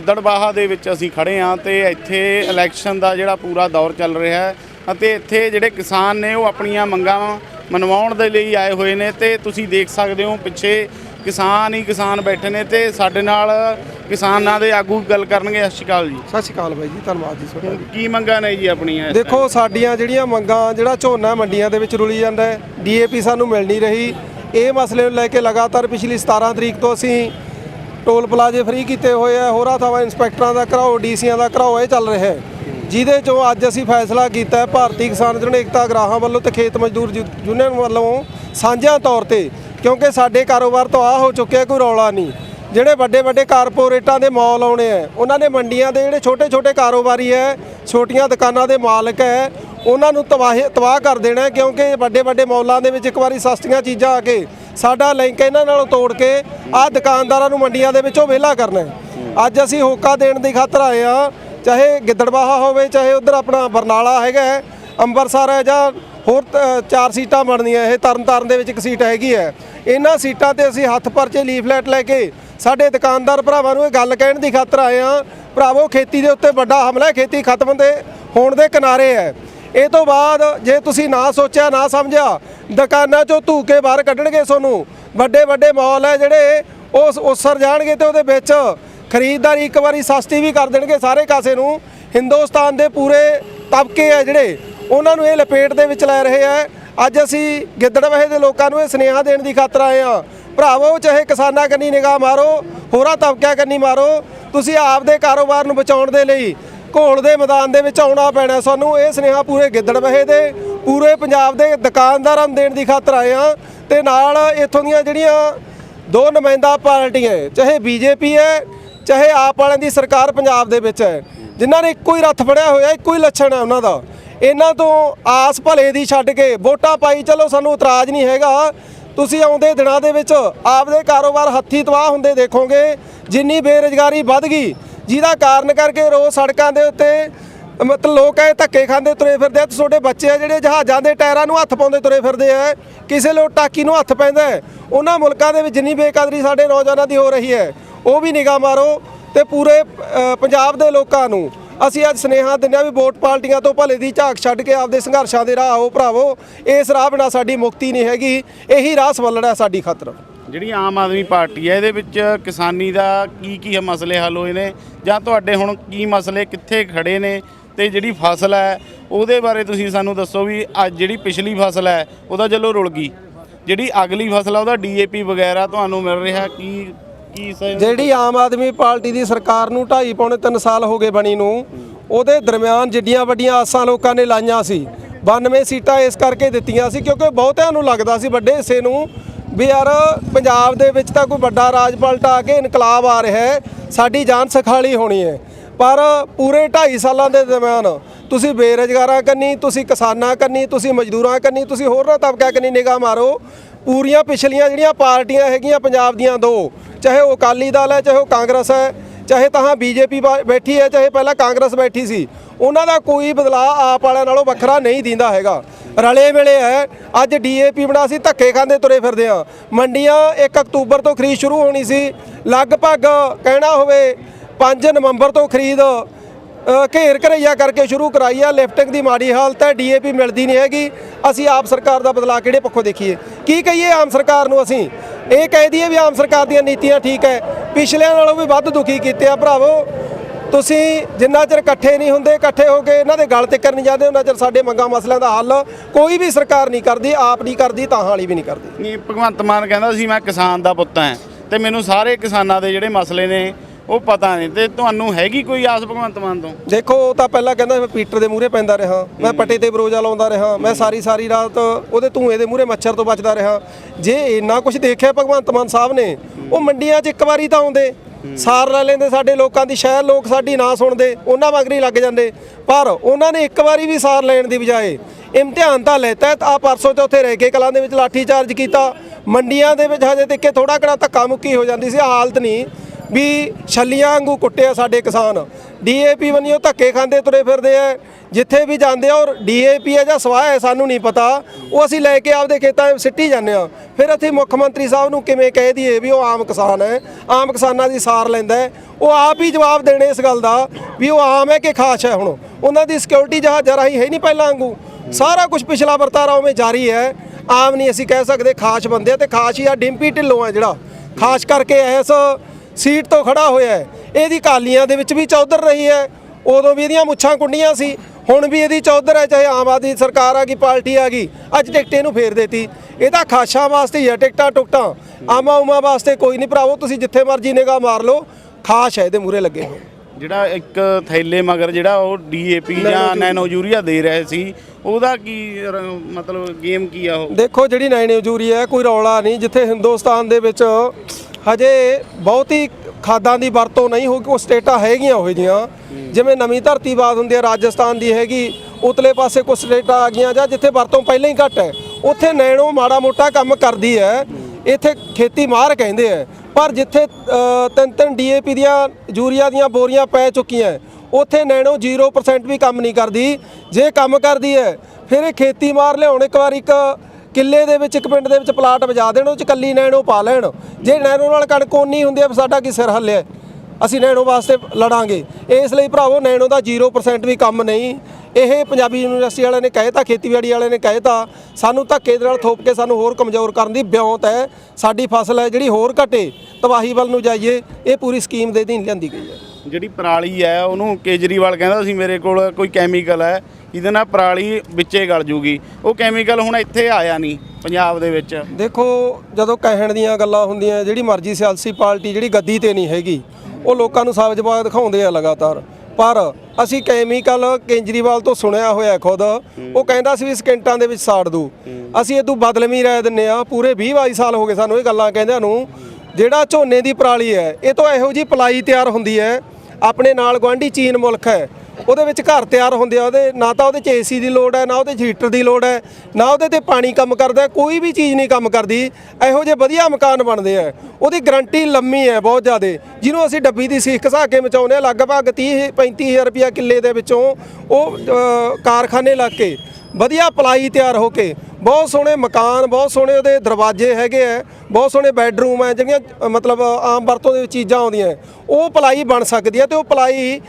ਗਿੱਦੜਬਾਹਾ ਦੇ ਵਿੱਚ ਅਸੀਂ ਖੜੇ ਹਾਂ ਤੇ ਇੱਥੇ ਇਲੈਕਸ਼ਨ ਦਾ ਜਿਹੜਾ ਪੂਰਾ ਦੌਰ ਚੱਲ ਰਿਹਾ ਹੈ ਅਤੇ ਇੱਥੇ ਜਿਹੜੇ ਕਿਸਾਨ ਨੇ ਉਹ ਆਪਣੀਆਂ ਮੰਗਾਂ ਮਨਵਾਉਣ ਦੇ ਲਈ ਆਏ ਹੋਏ ਨੇ ਤੇ ਤੁਸੀਂ ਦੇਖ ਸਕਦੇ ਹੋ ਪਿੱਛੇ ਕਿਸਾਨ ਹੀ ਕਿਸਾਨ ਬੈਠੇ ਨੇ ਤੇ ਸਾਡੇ ਨਾਲ ਕਿਸਾਨਾਂ ਦੇ ਆਗੂ ਗੱਲ ਕਰਨਗੇ। ਸਤਿ ਸ਼੍ਰੀ ਅਕਾਲ ਜੀ। ਸਤਿ ਸ਼੍ਰੀ ਅਕਾਲ ਬਾਈ ਜੀ ਧੰਨਵਾਦ ਜੀ ਤੁਹਾਡਾ। ਕੀ ਮੰਗਾਂ ਨੇ ਜੀ ਆਪਣੀਆਂ ਦੇਖੋ ਸਾਡੀਆਂ ਜਿਹੜੀਆਂ ਮੰਗਾਂ ਜਿਹੜਾ ਝੋਨਾ ਮੰਡੀਆਂ ਦੇ ਵਿੱਚ ਰੁਲੀ ਜਾਂਦਾ ਹੈ ਡੀਏਪੀ ਸਾਨੂੰ ਮਿਲ ਨਹੀਂ ਰਹੀ। ਇਹ ਮਸਲੇ ਨੂੰ ਲੈ ਕੇ ਲਗਾਤਾਰ ਪਿਛਲੀ 17 ਤਰੀਕ ਤੋਂ ਅਸੀਂ ਟੋਲ ਪਲਾਜ਼ੇ ਫ੍ਰੀ ਕੀਤੇ ਹੋਏ ਆ, ਹੋਰਾਂ ਥਾਵਾਂ ਇੰਸਪੈਕਟਰਾਂ ਦਾ ਘਰਾਓ ਡੀਸੀਆਂ ਦਾ ਘਰਾਓ, ਇਹ ਚੱਲ ਰਿਹਾ ਹੈ। ਜਿਹਦੇ ਚੋਂ ਅੱਜ ਅਸੀਂ ਫੈਸਲਾ ਕੀਤਾ ਹੈ, ਭਾਰਤੀ ਕਿਸਾਨ ਜਨ ਏਕਤਾ ਗਰਾਹਾਂ ਵੱਲੋਂ ਤੇ ਖੇਤ ਮਜ਼ਦੂਰ ਯੂ- ਯੂਨੀਅਨ ਵੱਲੋਂ ਸਾਂਝਾ ਤੌਰ ਤੇ, ਕਿਉਂਕਿ ਸਾਡੇ ਕਾਰੋਬਾਰ ਤੋਂ ਆ ਹੋ ਚੁੱਕਿਆ ਕੋਈ ਰੌਲਾ ਨਹੀਂ। ਜਿਹੜੇ ਵੱਡੇ ਵੱਡੇ ਕਾਰਪੋਰੇਟਾਂ ਦੇ ਮਾਲ ਆਉਣੇ ਆ ਉਹਨਾਂ ਨੇ ਮੰਡੀਆਂ ਦੇ ਜਿਹੜੇ ਛੋਟੇ ਛੋਟੇ ਕਾਰੋਬਾਰੀ ਹੈ, ਛੋਟੀਆਂ ਦੁਕਾਨਾਂ ਦੇ ਮਾਲਕ ਹੈ, ਉਹਨਾਂ ਨੂੰ ਤਬਾਹ ਤਬਾਹ ਕਰ ਦੇਣਾ ਕਿਉਂਕਿ ਵੱਡੇ ਵੱਡੇ ਮੌਲਾਂ ਦੇ ਵਿੱਚ ਇੱਕ ਵਾਰੀ ਸਸਤੀਆਂ ਚੀਜ਼ਾਂ ਆ ਕੇ ਸਾਡਾ ਲਿੰਕ ਇਹਨਾਂ ਨਾਲੋਂ ਤੋੜ ਕੇ ਆਹ ਦੁਕਾਨਦਾਰਾਂ ਨੂੰ ਮੰਡੀਆਂ ਦੇ ਵਿੱਚੋਂ ਵਿਹਲਾ ਕਰਨਾ ਹੈ। ਅੱਜ ਅਸੀਂ ਹੋਕਾ ਦੇਣ ਦੀ ਖਾਤਰ ਆਏ ਆ ਚਾਹੇ ਗਿੱਦੜਬਾਹਾ ਹੋਵੇ, ਚਾਹੇ ਉਧਰ ਆਪਣਾ ਬਰਨਾਲਾ ਹੈਗਾ ਅੰਮ੍ਰਿਤਸਰ ਹੈ ਜਾਂ ਹੋਰ ਚਾਰ ਸੀਟਾਂ ਬਣਦੀਆਂ, ਇਹ ਤਰਨਤਾਰਨ ਦੇ ਵਿੱਚ ਇੱਕ ਸੀਟ ਹੈਗੀ ਹੈ। ਇਹਨਾਂ ਸੀਟਾਂ ਤੇ ਅਸੀਂ ਹੱਥ ਪਰਚੇ, ਲੀਫਲੈਟ ਲੈ ਕੇ ਸਾਡੇ ਦੁਕਾਨਦਾਰ ਭਰਾਵਾਂ ਨੂੰ ਇਹ ਗੱਲ ਕਹਿਣ ਦੀ ਖਾਤਰ ਆਏ ਆ ਭਰਾਵੋ, ਖੇਤੀ ਦੇ ਉੱਤੇ ਵੱਡਾ ਹਮਲਾ ਖੇਤੀ ਖਤਮ ਦੇ ਹੋਣ ਦੇ ਕਿਨਾਰੇ ਹੈ। ਇਹ ਤੋਂ ਬਾਅਦ ਜੇ ਤੁਸੀਂ ਨਾ ਸੋਚਿਆ, ਨਾ ਸਮਝਿਆ, ਦੁਕਾਨਾਂ ਚੋਂ ਧੂ ਕੇ ਬਾਹਰ ਕੱਢਣਗੇ ਤੁਹਾਨੂੰ। ਵੱਡੇ ਵੱਡੇ ਮਾਲ ਹੈ ਜਿਹੜੇ ਉਸ ਉਸਰ ਜਾਣਗੇ ਤੇ ਉਹਦੇ ਵਿੱਚ ਖਰੀਦਦਾਰੀ ਇੱਕ ਵਾਰੀ ਸਸਤੀ ਵੀ ਕਰ ਦੇਣਗੇ ਸਾਰੇ ਕਾਸੇ ਨੂੰ। ਹਿੰਦੁਸਤਾਨ ਦੇ ਪੂਰੇ ਤਬਕੇ ਆ ਜਿਹੜੇ, ਉਹਨਾਂ ਨੂੰ ਇਹ ਲਪੇਟ ਦੇ ਵਿੱਚ ਲੈ ਰਹੇ ਆ ਅੱਜ ਅਸੀਂ ਗਿੱਦੜਵਹੇ ਦੇ ਲੋਕਾਂ ਨੂੰ ਇਹ ਸੁਨੇਹਾ ਦੇਣ ਦੀ ਖਾਤਰ ਆਏ ਆ ਭਰਾਵੋ, ਚਾਹੇ ਕਿਸਾਨਾਂ ਕੰਨੀ ਨਿਗਾਹ ਮਾਰੋ, ਹੋਰਾਂ ਤਬਕਿਆਂ ਕੰਨੀ ਮਾਰੋ, ਤੁਸੀਂ ਆਪਦੇ ਕਾਰੋਬਾਰ ਨੂੰ ਬਚਾਉਣ ਦੇ ਲਈ ਘੋਲ ਦੇ ਮੈਦਾਨ ਦੇ ਵਿੱਚ ਆਉਣਾ ਪੈਣਾ ਸਾਨੂੰ ਇਹ ਸੁਨੇਹਾ ਪੂਰੇ ਗਿੱਦੜ ਗਿੱਦੜਵਹੇ ਦੇ ਪੂਰੇ ਪੰਜਾਬ ਦੇ ਦੁਕਾਨਦਾਰਾਂ ਨੂੰ ਦੇਣ ਦੀ ਖਾਤਰ ਆਏ ਆ ਤੇ ਨਾਲ ਇੱਥੋਂ ਦੀਆਂ ਜਿਹੜੀਆਂ ਦੋ ਨੁਮਾਇੰਦਾ ਪਾਰਟੀਆਂ ਹੈ, ਚਾਹੇ ਬੀਜੇਪੀ ਹੈ ਚਾਹੇ ਆਪ ਵਾਲਿਆਂ ਦੀ ਸਰਕਾਰ ਪੰਜਾਬ ਦੇ ਵਿੱਚ ਹੈ ਜਿਨ੍ਹਾਂ ਨੇ ਇੱਕੋ ਹੀ ਰੱਥ ਫੜਿਆ ਹੋਇਆ ਇੱਕੋ ਹੀ ਲੱਛਣ ਹੈ ਉਹਨਾਂ ਦਾ। ਇਹਨਾਂ ਤੋਂ ਆਸ ਭਲੇ ਦੀ ਛੱਡ ਕੇ ਵੋਟਾਂ ਪਾਈ ਚਲੋ ਸਾਨੂੰ ਇਤਰਾਜ਼ ਨਹੀਂ ਹੈਗਾ। ਤੁਸੀਂ ਆਉਂਦੇ ਦਿਨਾਂ ਦੇ ਵਿੱਚ ਆਪਦੇ ਕਾਰੋਬਾਰ ਹੱਥੀ ਤਬਾਹ ਹੁੰਦੇ ਦੇਖੋਗੇ ਜਿੰਨੀ ਬੇਰੁਜ਼ਗਾਰੀ ਵੱਧ ਗਈ ਜਿਹਦਾ ਕਾਰਨ ਕਰਕੇ ਰੋਜ਼ ਸੜਕਾਂ ਦੇ ਉੱਤੇ ਮਤਲਬ ਲੋਕ ਐ ਧੱਕੇ ਖਾਂਦੇ ਤੁਰੇ ਫਿਰਦੇ ਆ। ਤੇ ਤੁਹਾਡੇ ਬੱਚੇ ਆ ਜਿਹੜੇ ਜਹਾਜ਼ਾਂ ਦੇ ਟਾਇਰਾਂ ਨੂੰ ਹੱਥ ਪਾਉਂਦੇ ਤੁਰੇ ਫਿਰਦੇ ਆ। ਕਿਸੇ ਲੋਕ ਟਾਕੀ ਨੂੰ ਹੱਥ ਪੈਂਦਾ ਹੈ। ਉਹਨਾਂ ਮੁਲਕਾਂ ਦੇ ਵਿੱਚ ਜਿੰਨੀ ਬੇਕਦਰੀ ਸਾਡੇ ਨੌਜਵਾਨਾਂ ਦੀ ਹੋ ਰਹੀ ਹੈ ਉਹ ਵੀ ਨਿਗਾਹ ਮਾਰੋ ਤੇ ਪੂਰੇ ਅ, ਪੰਜਾਬ ਦੇ ਲੋਕਾਂ ਨੂੰ। ਅਸੀਂ ਅੱਜ ਸੁਨੇਹਾ ਦਿੰਦੇ ਹਾਂ ਵੀ ਵੋਟ ਪਾਰਟੀਆਂ ਤੋਂ ਭਲੇ ਦੀ ਝਾਕ ਛੱਡ ਕੇ ਆਪਦੇ ਸੰਘਰਸ਼ਾਂ ਦੇ ਰਾਹ ਆਓ ਭਰਾਵੋ। ਇਸ ਰਾਹ ਬਿਨਾਂ ਸਾਡੀ ਮੁਕਤੀ ਨਹੀਂ ਹੈਗੀ। ਇਹੀ ਰਾਹ ਸਵੱਲੜਾ ਸਾਡੀ ਖਾਤਰ। ਜਿਹੜੀ ਆਮ ਆਦਮੀ ਪਾਰਟੀ ਹੈ, ਇਹਦੇ ਵਿੱਚ ਕਿਸਾਨੀ ਦਾ ਕੀ ਕੀ ਮਸਲੇ ਹੱਲ ਹੋਏ ਨੇ? ਜਾਂ ਤੁਹਾਡੇ ਹੁਣ ਕੀ ਮਸਲੇ ਕਿੱਥੇ ਖੜੇ ਨੇ? ਤੇ ਜਿਹੜੀ ਫਸਲ ਹੈ, ਉਹਦੇ ਬਾਰੇ ਤੁਸੀਂ ਸਾਨੂੰ ਦੱਸੋ ਵੀ ਅੱਜ ਜਿਹੜੀ ਪਿਛਲੀ ਫਸਲ ਹੈ, ਉਹਦਾ ਚਲੋ ਰੁਲ ਗਈ। ਜਿਹੜੀ ਅਗਲੀ ਫਸਲ ਆ, ਉਹਦਾ ਡੀਏਪੀ ਵਗੈਰਾ ਤੁਹਾਨੂੰ ਮਿਲ ਰਿਹਾ, ਕੀ ਕੀ ਜਿਹੜੀ ਆਮ ਆਦਮੀ ਪਾਰਟੀ ਦੀ ਸਰਕਾਰ ਨੂੰ 2.5 ਪੌਣੇ 3 ਸਾਲ ਹੋ ਗਏ ਬਣੀ ਨੂੰ, ਉਹਦੇ ਦਰਮਿਆਨ ਜਿੱਡੀਆਂ ਵੱਡੀਆਂ ਆਸਾਂ ਲੋਕਾਂ ਨੇ ਲਾਈਆਂ ਸੀ 92 ਸੀਟਾਂ ਇਸ ਕਰਕੇ ਦਿੱਤੀਆਂ ਸੀ, ਕਿਉਂਕਿ ਬਹੁਤਿਆਂ ਨੂੰ ਲੱਗਦਾ ਸੀ ਵੱਡੇ ਹਿੱਸੇ ਨੂੰ ਵੀ ਯਾਰ ਪੰਜਾਬ ਦੇ ਵਿੱਚ ਤਾਂ ਕੋਈ ਵੱਡਾ ਰਾਜ ਪਲਟਾ ਆ ਕੇ ਇਨਕਲਾਬ ਆ ਰਿਹਾ ਹੈ, ਸਾਡੀ ਜਾਨ ਸਖਾਲੀ ਹੋਣੀ ਹੈ। ਪਰ ਪੂਰੇ 2.5 ਸਾਲਾਂ ਦੇ ਦਰਮਿਆਨ ਤੁਸੀਂ ਬੇਰੁਜ਼ਗਾਰਾਂ ਕੰਨੀ, ਤੁਸੀਂ ਕਿਸਾਨਾਂ ਕੰਨੀ, ਤੁਸੀਂ ਮਜ਼ਦੂਰਾਂ ਕੰਨੀ, ਤੁਸੀਂ ਹੋਰਨਾਂ ਤਬਕਿਆਂ ਕੰਨੀ ਨਿਗਾਹ ਮਾਰੋ, ਪੂਰੀਆਂ ਪਿਛਲੀਆਂ ਜਿਹੜੀਆਂ ਪਾਰਟੀਆਂ ਹੈਗੀਆਂ ਪੰਜਾਬ ਦੀਆਂ ਦੋ, ਚਾਹੇ ਉਹ ਅਕਾਲੀ ਦਲ ਹੈ, ਚਾਹੇ ਉਹ ਕਾਂਗਰਸ ਹੈ, ਚਾਹੇ ਤਾਂ ਬੀਜੇਪੀ ਬੈਠੀ ਹੈ, ਚਾਹੇ ਪਹਿਲਾਂ ਕਾਂਗਰਸ ਬੈਠੀ ਸੀ, ਉਹਨਾਂ ਦਾ ਕੋਈ ਬਦਲਾਅ ਆਪ ਵਾਲਿਆਂ ਨਾਲੋਂ ਵੱਖਰਾ ਨਹੀਂ ਦਿੰਦਾ ਹੈਗਾ। ਰਲੇ ਵੇਲੇ ਹੈ। ਅੱਜ ਡੀਏਪੀ ਬਣਾ ਸੀ, ਧੱਕੇ ਖਾਂਦੇ ਤੁਰੇ ਫਿਰਦੇ ਆ। ਮੰਡੀਆਂ 1 ਅਕਤੂਬਰ ਤੋਂ ਖਰੀਦ ਸ਼ੁਰੂ ਹੋਣੀ ਸੀ। ਲਗਭਗ ਕਹਿਣਾ ਹੋਵੇ 5 ਨਵੰਬਰ ਤੋਂ ਖਰੀਦ ਘੇਰ ਘਰਈਆ ਕਰਕੇ ਸ਼ੁਰੂ ਕਰਾਈ ਆ। ਲਿਫਟਿੰਗ ਦੀ ਮਾੜੀ ਹਾਲਤ ਹੈ, ਡੀਏਪੀ ਮਿਲਦੀ ਨਹੀਂ ਹੈਗੀ। ਅਸੀਂ ਆਪ ਸਰਕਾਰ ਦਾ ਬਦਲਾ ਕਿਹੜੇ ਪੱਖੋਂ ਦੇਖੀਏ? ਕੀ ਕਹੀਏ ਆਮ ਸਰਕਾਰ ਨੂੰ ਅਸੀਂ? ਇਹ ਕਹਿ ਦਈਏ ਵੀ ਆਮ ਸਰਕਾਰ ਦੀਆਂ ਨੀਤੀਆਂ ਠੀਕ ਹੈ। ਪਿਛਲਿਆਂ ਨਾਲੋਂ ਵੀ ਵੱਧ ਦੁਖੀ ਕੀਤੇ ਆ ਭਰਾਵੋ। ਤੁਸੀਂ ਜਿੰਨਾ ਚਿਰ ਇਕੱਠੇ ਨਹੀਂ ਹੁੰਦੇ ਇਕੱਠੇ ਹੋ ਕੇ ਇਹਨਾਂ ਦੇ ਗਲ ਤੇ ਕਰਨ ਜਾਂਦੇ ਉਹਨਾਂ ਚਿਰ ਸਾਡੇ ਮੰਗਾਂ ਮਸਲਿਆਂ ਦਾ ਹੱਲ ਕੋਈ ਵੀ ਸਰਕਾਰ ਨਹੀਂ ਕਰਦੀ ਆਪ ਨਹੀਂ ਕਰਦੀ ਤਾਂ ਵਾਲੀ ਵੀ ਨਹੀਂ ਕਰਦੀ। ਨਹੀਂ ਭਗਵੰਤ ਮਾਨ ਕਹਿੰਦਾ ਸੀ ਮੈਂ ਕਿਸਾਨ ਦਾ ਪੁੱਤ ਹਾਂ ਤੇ ਮੈਨੂੰ ਸਾਰੇ ਕਿਸਾਨਾਂ ਦੇ ਜਿਹੜੇ ਮਸਲੇ ਨੇ ਉਹ ਪਤਾ ਨਹੀਂ ਤੇ ਤੁਹਾਨੂੰ ਹੈਗੀ ਕੋਈ ਆਸ ਭਗਵੰਤ ਮਾਨ ਤੋਂ? ਦੇਖੋ ਉਹ ਤਾਂ ਪਹਿਲਾਂ ਕਹਿੰਦਾ ਮੈਂ ਪੀਟਰ ਦੇ ਮੂਹਰੇ ਪੈਂਦਾ ਰਿਹਾ ਮੈਂ ਪੱਟੇ ਤੇ ਬਰੋਜਾ ਲਾਉਂਦਾ ਰਿਹਾ ਮੈਂ ਸਾਰੀ ਸਾਰੀ ਰਾਤ ਉਹਦੇ ਧੂਏ ਦੇ ਮੂਹਰੇ ਮੱਛਰ ਤੋਂ ਬਚਦਾ ਰਿਹਾ। ਜੇ ਇੰਨਾ ਕੁਝ ਦੇਖਿਆ ਭਗਵੰਤ ਮਾਨ ਸਾਹਿਬ ਨੇ ਉਹ ਮੰਡੀਆਂ 'ਚ ਇੱਕ ਵਾਰੀ ਤਾਂ ਆਉਂਦੇ ਸਾਰ ਲੈ ਲੈਂਦੇ ਸਾਡੇ ਲੋਕਾਂ ਦੀ ਸ਼ਹਿਰ, ਲੋਕ ਸਾਡੀ ਨਾ ਸੁਣਦੇ, ਉਹਨਾਂ ਮਗਰੀ ਲੱਗ ਜਾਂਦੇ। ਪਰ ਉਹਨਾਂ ਨੇ ਇੱਕ ਵਾਰੀ ਵੀ ਸਾਰ ਲੈਣ ਦੀ ਬਜਾਏ ਇਮਤਿਹਾਨ ਤਾਂ ਲੈਤਾ ਆ ਪਰਸੋਂ ਚੌਥੇ ਰਹਿ ਕੇ ਕਲਾਂ ਦੇ ਵਿੱਚ ਲਾਠੀ ਚਾਰਜ ਕੀਤਾ। ਮੰਡੀਆਂ ਦੇ ਵਿੱਚ ਹਜੇ ਤੱਕ ਥੋੜਾ ਘਣਾ ਧੱਕਾ ਮੁੱਕੀ ਹੋ ਜਾਂਦੀ ਸੀ ਹਾਲਤ ਨਹੀਂ। ਵੀ ਛੱਲੀਆਂ ਵਾਂਗੂ ਕੁੱਟਿਆ ਸਾਡੇ ਕਿਸਾਨ। ਡੀਏਪੀ ਵੰਨਿਓ ਧੱਕੇ ਖਾਂਦੇ ਤੁਰੇ ਫਿਰਦੇ ਆ। ਜਿੱਥੇ ਵੀ ਜਾਂਦੇ ਆ ਔਰ ਡੀਏਪੀ ਹੈ ਜਾਂ ਸਵਾਹ ਹੈ, ਸਾਨੂੰ ਨਹੀਂ ਪਤਾ। ਉਹ ਅਸੀਂ ਲੈ ਕੇ ਆਪਦੇ ਖੇਤਾਂ 'ਚ ਸਿੱਟੀ ਜਾਂਦੇ ਆ। ਫਿਰ ਅਸੀਂ ਮੁੱਖ ਮੰਤਰੀ ਸਾਹਿਬ ਨੂੰ ਕਿਵੇਂ ਕਹਿ ਦਈਏ ਵੀ ਉਹ ਆਮ ਕਿਸਾਨ ਹੈ, ਆਮ ਕਿਸਾਨਾਂ ਦੀ ਸਾਰ ਲੈਂਦਾ ਉਹ ਆਪ ਹੀ ਜਵਾਬ ਦੇਣੇ ਇਸ ਗੱਲ ਦਾ ਵੀ ਉਹ ਆਮ ਹੈ ਕਿ ਖਾਸ ਹੈ ਹੁਣ। ਉਹਨਾਂ ਦੀ ਸਿਕਿਉਰਿਟੀ ਜਹਾਜ਼ਾਂ ਰਾਹੀਂ ਹੈ ਨਹੀਂ ਪਹਿਲਾਂ ਵਾਂਗੂ। ਸਾਰਾ ਕੁਝ ਪਿਛਲਾ ਵਰਤਾਰਾ ਉਵੇਂ ਜਾਰੀ ਹੈ। ਆਮ ਨਹੀਂ ਅਸੀਂ ਕਹਿ ਸਕਦੇ ਖਾਸ ਬੰਦੇ ਆ ਤੇ ਖਾਸ ਹੀ ਆ, ਡਿੰਪੀ ਢਿੱਲੋਂ ਆ ਜਿਹੜਾ। ਖਾਸ ਕਰਕੇ ਇਸ ਸੀਟ ਤੋਂ ਖੜਾ ਹੋਇਆ ਹੈ। ਇਹਦੀ ਕਾਲੀਆਂ ਦੇ ਵਿੱਚ ਵੀ ਚੌਧਰ ਰਹੀ ਹੈ। ਉਦੋਂ ਵੀ ਇਹਦੀਆਂ ਮੁੱਛਾਂ ਕੁੰਡੀਆਂ ਸੀ। ਹੁਣ ਵੀ ਇਹਦੀ ਚੌਧਰ ਹੈ ਚਾਹੇ ਆਮ ਆਦਮੀ ਸਰਕਾਰ ਆ ਗਈ ਪਾਰਟੀ ਆ ਗਈ। ਅੱਜ ਟਿਕਟ ਇਹਨੂੰ ਫੇਰ ਦੇਤੀ। ਇਹ ਤਾਂ ਖਾਸ਼ਾਂ ਵਾਸਤੇ ਹੀ ਹੈ ਟਿਕਟਾਂ ਟੁਕਟਾਂ। ਆਮਾ ਉਮਾ ਵਾਸਤੇ ਕੋਈ ਨਹੀਂ ਭਰਾਵੋ ਤੁਸੀਂ ਜਿੱਥੇ ਮਰਜ਼ੀ ਨਿਗਾਹ ਮਾਰ ਲਓ। ਖਾਸ ਹੈ ਇਹਦੇ ਮੂਰੇ ਲੱਗੇ ਹੋਏ। ਜਿਹੜਾ ਇੱਕ ਥੈਲੇ ਮਗਰ ਜਿਹੜਾ ਉਹ ਡੀਏਪੀ ਜਾਂ ਨੈਨੋ ਯੂਰੀਆ ਦੇ ਰਹੇ ਸੀ ਉਹਦਾ ਕੀ ਮਤਲਬ ਗੇਮ ਕੀ ਆ ਉਹ? ਦੇਖੋ ਜਿਹੜੀ ਇੰਜੂਰੀ ਹੈ ਕੋਈ ਰੌਲਾ ਨਹੀਂ। ਜਿੱਥੇ ਹਿੰਦੁਸਤਾਨ ਦੇ ਵਿੱਚ ਹਜੇ ਬਹੁਤੀ ਖਾਦਾਂ ਦੀ ਵਰਤੋਂ ਨਹੀਂ ਹੋ ਉਹ ਸਟੇਟਾਂ ਹੈਗੀਆਂ ਉਹ ਜਿਹੀਆਂ। ਜਿਵੇਂ ਨਵੀਂ ਧਰਤੀ ਬਾਦ ਹੁੰਦੀ ਹੈ ਰਾਜਸਥਾਨ ਦੀ ਹੈਗੀ ਉਤਲੇ ਪਾਸੇ ਕੁਝ ਸਟੇਟਾਂ ਆ ਗਈਆਂ ਜਾਂ ਜਿੱਥੇ ਵਰਤੋਂ ਪਹਿਲਾਂ ਹੀ ਘੱਟ ਹੈ ਉੱਥੇ ਨੈਣੋ ਮਾੜਾ ਮੋਟਾ ਕੰਮ ਕਰਦੀ ਹੈ। ਇੱਥੇ ਖੇਤੀ ਮਾਰ ਕਹਿੰਦੇ ਆ ਪਰ ਜਿੱਥੇ ਅ, ਤਿੰਨ ਤਿੰਨ ਡੀਏਪੀ ਦੀਆਂ ਯੂਰੀਆ ਦੀਆਂ ਬੋਰੀਆਂ ਪੈ ਚੁੱਕੀਆਂ ਉੱਥੇ ਨੈਣੋ 0% ਵੀ ਕੰਮ ਨਹੀਂ ਕਰਦੀ। ਜੇ ਕੰਮ ਕਰਦੀ ਹੈ ਫਿਰ ਇਹ ਖੇਤੀ ਮਾਰ ਲਿਆਉਣ ਇੱਕ ਵਾਰ ਇੱਕ ਕਿੱਲੇ ਦੇ ਵਿੱਚ, ਇੱਕ ਪਿੰਡ ਦੇ ਵਿੱਚ ਪਲਾਟ ਵਜਾ ਦੇਣ, ਉਹ ਚ ਕੱਲੀ ਨੈਣੋ ਪਾ ਲੈਣ। ਜੇ ਨੈਣੋ ਨਾਲ ਕਣਕ ਉਨੀ ਹੁੰਦੀ ਹੈ ਸਾਡਾ ਕੀ ਸਿਰ ਹੱਲਿਆ? ਅਸੀਂ ਨੈਣੋ ਵਾਸਤੇ ਲੜਾਂਗੇ। ਇਸ ਲਈ ਭਰਾਵੋ, ਨੈਣੋ ਦਾ 0% ਵੀ ਕੰਮ ਨਹੀਂ। ਇਹ ਪੰਜਾਬੀ ਯੂਨੀਵਰਸਿਟੀ ਵਾਲਿਆਂ ਨੇ ਕਹਿਤਾ, ਖੇਤੀਬਾੜੀ ਵਾਲਿਆਂ ਨੇ ਕਹਿਤਾ, ਸਾਨੂੰ ਧੱਕੇ ਦੇ ਨਾਲ ਥੋਪ ਕੇ ਸਾਨੂੰ ਹੋਰ ਕਮਜ਼ੋਰ ਕਰਨ ਦੀ ਬਿਉਂਤ ਹੈ। ਸਾਡੀ ਫਸਲ ਹੈ ਜਿਹੜੀ ਹੋਰ ਘਟੇ, ਤਬਾਹੀ ਵੱਲ ਨੂੰ ਜਾਈਏ, ਇਹ ਪੂਰੀ ਸਕੀਮ ਦੇ ਅਧੀਨ ਲਿਆਂਦੀ ਗਈ ਹੈ। ਜਿਹੜੀ ਪਰਾਲੀ ਹੈ, ਉਹਨੂੰ ਕੇਜਰੀਵਾਲ ਕਹਿੰਦਾ ਸੀ ਮੇਰੇ ਕੋਲ, ਕੋਈ ਕੈਮੀਕਲ ਹੈ। ਜਿਹਦੇ ਨਾਲ ਪਰਾਲੀ ਵਿੱਚੇ ਗਲ ਜੂਗੀ। ਉਹ ਕੈਮੀਕਲ ਹੁਣ ਇੱਥੇ ਆਇਆ ਨਹੀਂ ਪੰਜਾਬ ਦੇ ਵਿੱਚ। ਦੇਖੋ, ਜਦੋਂ ਕਹਿਣ ਦੀਆਂ ਗੱਲਾਂ ਹੁੰਦੀਆਂ, ਜਿਹੜੀ ਮਰਜ਼ੀ ਸਿਆਸੀ ਪਾਰਟੀ, ਜਿਹੜੀ ਗੱਦੀ ਤੇ ਨਹੀਂ ਹੈਗੀ, ਉਹ ਲੋਕਾਂ ਨੂੰ ਸਬਜ਼ ਜਵਾਬ ਦਿਖਾਉਂਦੇ ਆ ਲਗਾਤਾਰ। ਪਰ ਅਸੀਂ ਕੈਮੀਕਲ ਕੇਜਰੀਵਾਲ ਤੋਂ ਸੁਣਿਆ ਹੋਇਆ ਖੁਦ, ਉਹ ਕਹਿੰਦਾ ਸੀ ਵੀ ਸਕਿੰਟਾਂ ਦੇ ਵਿੱਚ ਸਾੜ ਦੂ। ਅਸੀਂ ਇਹ ਤੋਂ ਬਦਲਮੀ ਰਹਿ ਦਿੰਨੇ ਆ, ਪੂਰੇ 20 22 ਸਾਲ ਹੋ ਗਏ ਸਾਨੂੰ ਇਹ ਗੱਲਾਂ ਕਹਿੰਦਿਆਂ ਨੂੰ। ਜਿਹੜਾ ਝੋਨੇ ਦੀ ਪਰਾਲੀ ਹੈ, ਇਹ ਤੋਂ ਇਹੋ ਜੀ ਪਲਾਈ ਤਿਆਰ ਹੁੰਦੀ ਹੈ, ਆਪਣੇ ਨਾਲ ਗਵਾਂਢੀ ਚੀਨ ਮੁਲਕ ਹੈ ਉਹਦੇ ਵਿੱਚ ਘਰ ਤਿਆਰ ਹੁੰਦੇ ਆ, ਉਹਦੇ ਨਾ ਤਾਂ ਉਹਦੇ 'ਚ ਏਸੀ ਦੀ ਲੋੜ ਹੈ, ਨਾ ਉਹਦੇ 'ਚ ਹੀਟਰ ਦੀ ਲੋੜ ਹੈ, ਨਾ ਉਹਦੇ ਤੇ ਪਾਣੀ ਕੰਮ ਕਰਦਾ ਕੋਈ ਵੀ ਚੀਜ਼ ਨਹੀਂ ਕੰਮ ਕਰਦੀ। ਇਹੋ ਜਿਹੇ ਵਧੀਆ ਮਕਾਨ ਬਣਦੇ ਆ। ਉਹਦੀ ਗਰੰਟੀ ਲੰਮੀ ਹੈ, ਬਹੁਤ ਜ਼ਿਆਦਾ। ਜਿਹਨੂੰ ਅਸੀਂ ਡੱਬੀ ਦੀ ਸੀਖ ਘਸਾ ਕੇ ਮਚਾਉਂਦੇ ਹਾਂ, ਲਗਭਗ 30 35000 ਰੁਪਇਆ ਕਿੱਲੇ ਦੇ ਵਿੱਚੋਂ ਉਹ ਕਾਰਖਾਨੇ ਲੱਗ ਕੇ ਵਧੀਆ ਪਲਾਈ ਤਿਆਰ ਹੋ ਕੇ ਬਹੁਤ ਸੋਹਣੇ ਮਕਾਨ, ਬਹੁਤ ਸੋਹਣੇ ਉਹਦੇ ਦਰਵਾਜ਼ੇ ਹੈਗੇ ਆ, ਬਹੁਤ ਸੋਹਣੇ ਬੈੱਡਰੂਮ ਹੈ ਜਿਹੜੀਆਂ ਮਤਲਬ ਆਮ ਵਰਤੋਂ ਦੇ ਚੀਜ਼ਾਂ ਆਉਂਦੀਆਂ। ਉਹ ਪਲਾਈ ਬਣ ਸਕਦੀ ਹੈ ਤੇ ਉਹ ਪਲਾਈ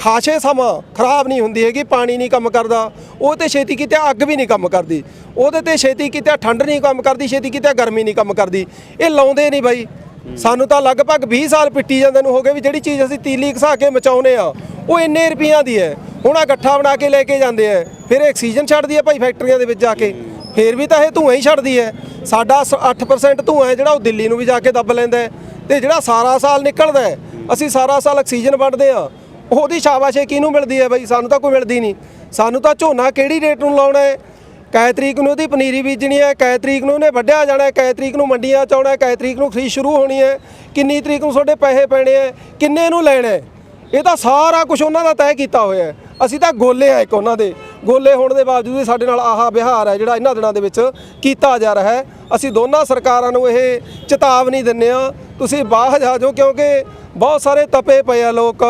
ਖਾਸੇ ਸਮਾਂ ਖਰਾਬ ਨਹੀਂ ਹੁੰਦੀ ਹੈਗੀ, ਪਾਣੀ ਨਹੀਂ ਕੰਮ ਕਰਦਾ। ਉਹ ਤੇ ਛੇਤੀ ਕਿਤੇ ਅੱਗ ਵੀ ਨਹੀਂ ਕੰਮ ਕਰਦੀ। ਉਹਦੇ ਤੇ ਛੇਤੀ ਕਿਤੇ ਠੰਡ ਨਹੀਂ ਕੰਮ ਕਰਦੀ, ਛੇਤੀ ਕਿਤੇ ਗਰਮੀ ਨਹੀਂ ਕੰਮ ਕਰਦੀ। ਇਹ ਲਾਉਂਦੇ ਨਹੀਂ ਬਾਈ। ਸਾਨੂੰ ਤਾਂ ਲਗਭਗ 20 ਸਾਲ ਪਿੱਟੀ ਜਾਂਦੇ ਨੂੰ ਹੋ ਗਏ ਵੀ ਜਿਹੜੀ ਚੀਜ਼ ਅਸੀਂ ਤੀਲੀ ਘਸਾ ਕੇ ਮਚਾਉਨੇ ਆ, ਉਹ ਇੰਨੇ ਰੁਪਈਆਂ ਦੀ ਹੈ। ਹੁਣ ਆ ਗੱਠਾ ਬਣਾ ਕੇ ਲੈ ਕੇ ਜਾਂਦੇ ਆ। ਫਿਰ ਇਹ ਆਕਸੀਜਨ ਛੱਡਦੀ ਹੈ ਭਾਈ ਫੈਕਟਰੀਆਂ ਦੇ ਵਿੱਚ ਜਾ ਕੇ। ਫਿਰ ਵੀ ਤਾਂ ਇਹ ਧੂਆਂ ਹੀ ਛੱਡਦੀ ਹੈ। ਸਾਡਾ ਸ- 8% ਧੂਆਂ ਹੈ ਜਿਹੜਾ ਉਹ ਦਿੱਲੀ ਨੂੰ ਵੀ ਜਾ ਕੇ ਦੱਬ ਲੈਂਦਾ ਹੈ। ਤੇ ਜਿਹੜਾ ਸਾਰਾ ਸਾਲ ਨਿਕਲਦਾ ਅਸੀਂ ਸਾਰਾ ਸਾਲ ਆਕਸੀਜਨ ਵੰਡਦੇ ਆ ਉਹਦੀ ਸ਼ਾਬਾਸ਼ੇ ਕਿਹਨੂੰ ਮਿਲਦੀ ਹੈ ਬਾਈ? ਸਾਨੂੰ ਤਾਂ ਕੋਈ ਮਿਲਦੀ ਨਹੀਂ। ਸਾਨੂੰ ਤਾਂ ਝੋਨਾ ਕਿਹੜੀ ਰੇਟ ਨੂੰ ਲਾਉਣਾ ਹੈ? ਕੈ ਤਰੀਕ ਨੂੰ ਉਹਦੀ ਪਨੀਰੀ ਬੀਜਣੀ ਹੈ ਕੈ ਤਰੀਕ ਨੂੰ ਉਹਨੇ ਵੱਢਿਆ ਜਾਣਾ ਹੈ ਕੈ ਤਰੀਕ ਨੂੰ ਮੰਡੀਆਂ ਚ ਆਉਣਾ ਹੈ ਕੈ ਤਰੀਕ ਨੂੰ ਖਰੀਦ ਸ਼ੁਰੂ ਹੋਣੀ ਹੈ। ਕਿੰਨੀ ਤਰੀਕ ਨੂੰ ਤੁਹਾਡੇ ਪੈਸੇ ਪੈਣੇ ਹੈ, ਕਿੰਨੇ ਨੂੰ ਲੈਣਾ ਹੈ? ਇਹ ਤਾਂ ਸਾਰਾ ਕੁਝ ਉਹਨਾਂ ਦਾ ਤੈਅ ਕੀਤਾ ਹੋਇਆ ਹੈ। ਅਸੀਂ ਤਾਂ ਗੋਲੇ ਆ ਇੱਕ ਉਹਨਾਂ ਦੇ। ਗੋਲੇ ਹੋਣ ਦੇ ਬਾਵਜੂਦ ਵੀ ਸਾਡੇ ਨਾਲ ਆਹਾ ਵਿਹਾਰ ਹੈ, ਜਿਹੜਾ ਇਹਨਾਂ ਦਿਨਾਂ ਦੇ ਵਿੱਚ ਕੀਤਾ ਜਾ ਰਿਹਾ ਹੈ। ਅਸੀਂ ਦੋਨਾਂ ਸਰਕਾਰਾਂ ਨੂੰ ਇਹ ਚੇਤਾਵਨੀ ਦਿੰਨੇ ਆ ਤੁਸੀਂ ਬਾਹਰ ਜਾ ਜਾਓ ਕਿਉਂਕਿ ਬਹੁਤ ਸਾਰੇ ਤਪੇ ਪਏ ਆ ਲੋਕ।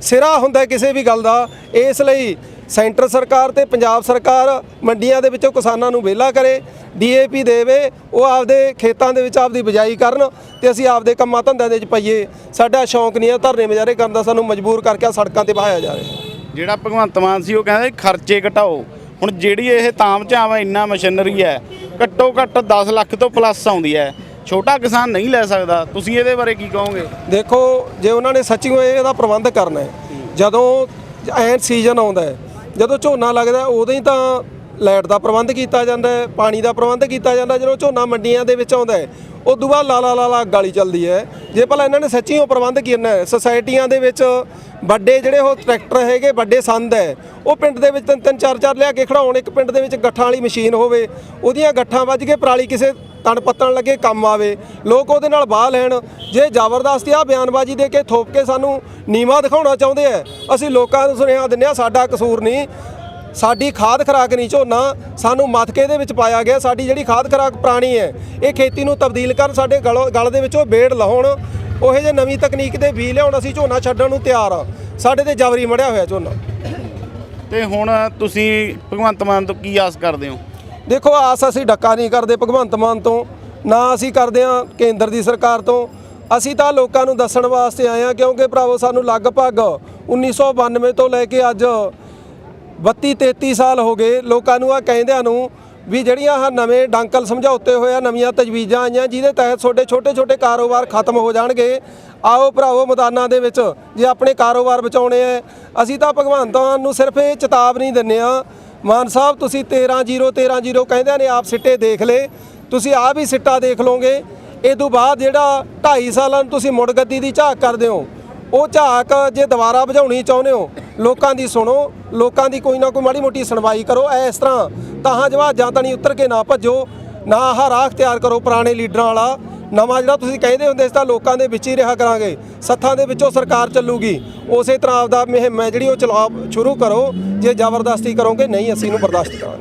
ਸਿਰਾ ਹੁੰਦਾ ਕਿਸੇ ਵੀ ਗੱਲ ਦਾ। ਇਸ ਲਈ ਸੈਂਟਰ ਸਰਕਾਰ ਤੇ ਪੰਜਾਬ ਸਰਕਾਰ ਮੰਡੀਆਂ ਦੇ ਵਿੱਚੋਂ ਕਿਸਾਨਾਂ ਨੂੰ ਵਿਹਲਾ ਕਰੇ, ਡੀਏਪੀ ਦੇਵੇ, ਉਹ ਆਪਦੇ ਖੇਤਾਂ ਦੇ ਵਿੱਚ ਆਪਦੀ ਬਿਜਾਈ ਕਰਨ ਤੇ ਅਸੀਂ ਆਪਦੇ ਕੰਮਾਂ ਧੰਦਿਆਂ ਦੇ ਵਿੱਚ ਪਈਏ। ਸਾਡਾ ਸ਼ੌਂਕ ਨਹੀਂ ਹੈ ਧਰਨੇ ਮੁਜ਼ਾਹਰੇ ਕਰਨ ਦਾ, ਸਾਨੂੰ ਮਜਬੂਰ ਕਰਕੇ ਸੜਕਾਂ ਤੇ ਬਹਾਇਆ ਜਾ ਰਿਹਾ। ਜਿਹੜਾ ਭਗਵੰਤ ਮਾਨ ਸੀ, ਉਹ ਕਹਿੰਦਾ ਖਰਚੇ ਘਟਾਓ। ਹੁਣ ਜਿਹੜੀ ਇਹ ਤਾਮ ਝਾਮ ਇੰਨਾ ਮਸ਼ੀਨਰੀ ਹੈ, ਘੱਟੋ ਘੱਟ 10 ਲੱਖ ਤੋਂ ਪਲੱਸ ਆਉਂਦੀ ਹੈ। ਛੋਟਾ ਕਿਸਾਨ ਨਹੀਂ ਲੈ ਸਕਦਾ। ਤੁਸੀਂ ਇਹਦੇ ਬਾਰੇ ਕੀ ਕਹੋਗੇ? ਦੇਖੋ, ਜੇ ਉਹਨਾਂ ਨੇ ਸੱਚੀਓ ਇਹਦਾ ਪ੍ਰਬੰਧ ਕਰਨਾ ਹੈ। ਜਦੋਂ ਐਨ ਸੀਜ਼ਨ ਆਉਂਦਾ ਹੈ, ਜਦੋਂ ਝੋਨਾ ਲੱਗਦਾ ਉਦੋਂ ਹੀ ਤਾਂ ਲਾਈਟ ਦਾ ਪ੍ਰਬੰਧ ਕੀਤਾ ਜਾਂਦਾ ਹੈ, ਪਾਣੀ ਦਾ ਪ੍ਰਬੰਧ ਕੀਤਾ ਜਾਂਦਾ ਜਦੋਂ ਝੋਨਾ ਮੰਡੀਆਂ ਦੇ ਵਿੱਚ ਆਉਂਦਾ ਹੈ ਉਦੋਂ ਬਾਅਦ ਲਾਲਾ ਲਾਲਾ ਗਾਲੀ ਚੱਲਦੀ ਹੈ। ਜੇ ਭਲਾ ਇਹਨਾਂ ਨੇ ਸੱਚੀ ਉਹ ਪ੍ਰਬੰਧ ਕਰਨਾ ਹੈ ਸੁਸਾਇਟੀਆਂ ਦੇ ਵਿੱਚ ਵੱਡੇ ਜਿਹੜੇ ਉਹ ਟਰੈਕਟਰ ਹੈਗੇ, ਵੱਡੇ ਸੰਦ ਹੈ, ਉਹ ਪਿੰਡ ਦੇ ਵਿੱਚ ਤਿੰਨ ਤਿੰਨ, ਚਾਰ ਚਾਰ ਲਿਆ ਕੇ ਖੜਾਉਣ, ਇੱਕ ਪਿੰਡ ਦੇ ਵਿੱਚ ਗੱਠਾਂ ਵਾਲੀ ਮਸ਼ੀਨ ਹੋਵੇ, ਉਹਦੀਆਂ ਗੱਠਾਂ ਵੱਜ ਕੇ ਪਰਾਲੀ ਕਿਸੇ ਤਣ ਪੱਤਣ ਲੱਗੇ ਕੰਮ ਆਵੇ, ਲੋਕ ਉਹਦੇ ਨਾਲ ਬਾਹ ਲੈਣ। ਜੇ ਜ਼ਬਰਦਸਤੀ ਆ ਬਿਆਨਬਾਜ਼ੀ ਦੇ ਕੇ ਥੋਪ ਕੇ ਸਾਨੂੰ ਨੀਵਾ ਦਿਖਾਉਣਾ ਚਾਹੁੰਦੇ ਆ, ਅਸੀਂ ਲੋਕਾਂ ਨੂੰ ਸੁਨੇਹਾ ਦਿੰਦੇ ਆ ਸਾਡਾ ਕਸੂਰ ਨਹੀਂ। ਸਾਡੀ ਖਾਦ ਖਰਾਕ ਨਹੀਂ ਝੋਨਾ ਸਾਨੂੰ ਮਤਕੇ ਦੇ ਵਿੱਚ ਪਾਇਆ ਗਿਆ। ਸਾਡੀ ਜਿਹੜੀ ਖਾਦ ਖਰਾਕ ਪੁਰਾਣੀ ਹੈ ਇਹ ਖੇਤੀ ਨੂੰ ਤਬਦੀਲ ਕਰਨ ਸਾਡੇ ਗਲ ਦੇ ਵਿੱਚੋਂ ਬੇੜ ਲਾਉਣ ਉਹੇ ਜੇ ਨਵੀਂ ਤਕਨੀਕ ਦੇ ਬੀ ਲਿਆਉਣ ਅਸੀਂ ਝੋਨਾ ਛੱਡਣ ਨੂੰ ਤਿਆਰ ਆ। ਸਾਡੇ ਤੇ ਜਬਰੀ ਮੜਿਆ ਹੋਇਆ ਝੋਨਾ। ਤੇ ਹੁਣ ਤੁਸੀਂ ਭਗਵੰਤ ਮਾਨ ਤੋਂ ਕੀ ਆਸ ਕਰਦੇ ਹੋ? ਦੇਖੋ ਆਸ ਅਸੀਂ ਡੱਕਾ ਨਹੀਂ ਕਰਦੇ ਭਗਵੰਤ ਮਾਨ ਤੋਂ ਨਾ ਅਸੀਂ ਕਰਦੇ ਹਾਂ ਕੇਂਦਰ ਦੀ ਸਰਕਾਰ ਤੋਂ। ਅਸੀਂ ਤਾਂ ਲੋਕਾਂ ਨੂੰ ਦੱਸਣ ਵਾਸਤੇ ਆਏ ਹਾਂ ਕਿਉਂਕਿ ਭਰਾਵੋ ਸਾਨੂੰ ਲਗਭਗ 1992 ਤੋਂ ਲੈ ਕੇ ਅੱਜ 32 33 ਸਾਲ ਹੋ ਗਏ ਲੋਕਾਂ ਨੂੰ ਆ ਕਹਿੰਦਿਆਂ ਨੂੰ ਵੀ ਜਿਹੜੀਆਂ ਆਹ ਨਵੇਂ ਡਾਂਕਲ ਸਮਝੌਤੇ ਹੋਏ ਆ, ਨਵੀਆਂ ਤਜਵੀਜ਼ਾਂ ਆਈਆਂ, ਜਿਹਦੇ ਤਹਿਤ ਤੁਹਾਡੇ ਛੋਟੇ ਛੋਟੇ ਕਾਰੋਬਾਰ ਖਤਮ ਹੋ ਜਾਣਗੇ। ਆਓ ਭਰਾਵੋ ਮੈਦਾਨਾਂ ਦੇ ਵਿੱਚ, ਜੇ ਆਪਣੇ ਕਾਰੋਬਾਰ ਬਚਾਉਣੇ ਆ ਅਸੀਂ ਤਾਂ ਭਗਵੰਤ ਮਾਨ ਨੂੰ ਸਿਰਫ ਇਹ ਚੇਤਾਵਨੀ ਦਿੰਨੇ ਆ, ਮਾਨ ਸਾਹਿਬ, ਤੁਸੀਂ 13 0 13 0 ਕਹਿੰਦੇ ਨੇ ਆਪ ਸਿੱਟੇ ਦੇਖ ਲਏ, ਤੁਸੀਂ ਆਪ ਹੀ ਸਿੱਟਾ ਦੇਖ ਲਓਗੇ। ਇਹ ਤੋਂ ਬਾਅਦ ਜਿਹੜਾ 2.5 ਸਾਲਾਂ ਨੂੰ ਤੁਸੀਂ ਮੁੜ ਗੱਦੀ ਦੀ ਝਾਕ ਕਰਦੇ ਹੋ, ਉਹ ਝਾਕ ਜੇ ਦੁਬਾਰਾ ਬੁਝਾਉਣੀ ਚਾਹੁੰਦੇ ਹੋ ਲੋਕਾਂ ਦੀ ਸੁਣੋ, ਲੋਕਾਂ ਦੀ ਕੋਈ ਨਾ ਕੋਈ ਮਾੜੀ ਮੋਟੀ ਸੁਣਵਾਈ ਕਰੋ ਇਸ ਤਰ੍ਹਾਂ ਤਾਹਾਂ ਜਵਾਜ਼ਾਂ ਤਾਂ ਨਹੀਂ, ਉਤਰ ਕੇ ਨਾ ਭੱਜੋ, ਨਾ ਆਹ ਰਾਖ ਤਿਆਰ ਕਰੋ ਪੁਰਾਣੇ ਲੀਡਰਾਂ ਵਾਲਾ, ਨਵਾਂ ਜਿਹੜਾ ਤੁਸੀਂ ਕਹਿੰਦੇ ਹੁੰਦੇ ਸੀ ਤਾਂ ਲੋਕਾਂ ਦੇ ਵਿੱਚ ਹੀ ਰਿਹਾ ਕਰਾਂਗੇ, ਸੱਥਾਂ ਦੇ ਵਿੱਚੋਂ ਸਰਕਾਰ ਚੱਲੂਗੀ, ਉਸੇ ਤਰ੍ਹਾਂ ਆਪਦਾ ਮੁਹਿੰਮ ਹੈ ਜਿਹੜੀ ਉਹ ਚਲਾ ਸ਼ੁਰੂ ਕਰੋ, ਜੇ ਜ਼ਬਰਦਸਤੀ ਕਰੋਗੇ, ਨਹੀਂ ਅਸੀਂ ਇਹਨੂੰ ਬਰਦਾਸ਼ਤ ਕਰਾਂਗੇ।